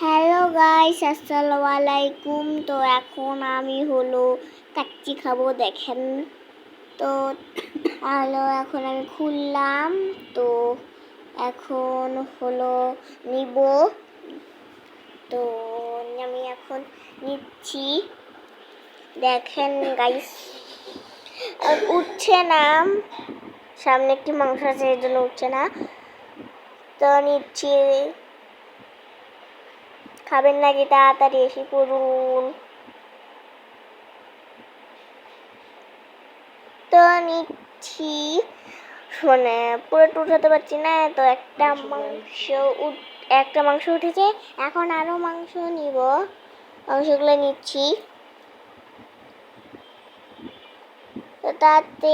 Hello guys আসসালামু আলাইকুম তো এখন আমি হলো কাচ্চি খাব, দেখেন। তো হ্যালো, এখন আমি খুললাম। তো এখন হলো নিব। তো আমি এখন নিচ্ছি। দেখেন গাইস উঠছে না। সামনে একটি মাংস আছে, এর জন্য উঠছে না। তো নিচ্ছি। খাবেন নাকি তাড়াতাড়ি এসে পড়ুন। তো নিচ্ছি। মানে পুরোটা উঠাতে পারছি না তো একটা মাংস একটা মাংস উঠেছে এখন আরও মাংস নিব। মাংসগুলো নিচ্ছি। তো তাতে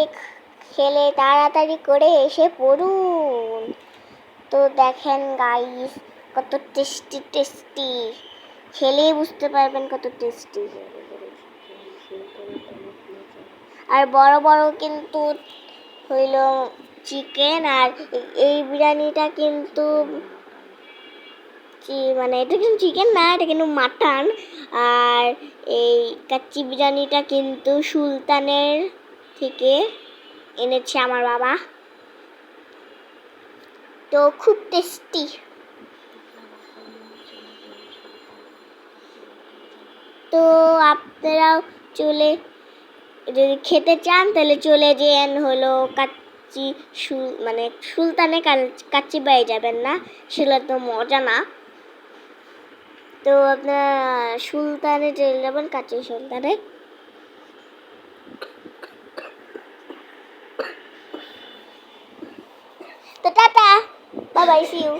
খেলে তাড়াতাড়ি করে এসে পড়ুন। তো দেখেন গাইস কত টেস্টি টেস্টি খেলেই বুঝতে পারবেন কত টেস্টি আর বড় বড় কিন্তু হইল চিকেন আর এই বিরিয়ানিটা কিন্তু মানে এটা কিন্তু চিকেন না, এটা কিন্তু মাটন আর এই কাচ্চি বিরিয়ানিটা কিন্তু সুলতানের থেকে এনেছে আমার বাবা। তো খুব টেস্টি তো আপনারাও চলে, যদি খেতে চান তাহলে চলে যেন হলো কাচ্চি মানে সুলতানে কাচ্চি বাই যাবেন না সেগুলো তো মজা না। তো আপনারা সুলতানে চলে যাবেন, কাচ্চি সুলতানে। তো টাটা বাবাই বাই সি ইউ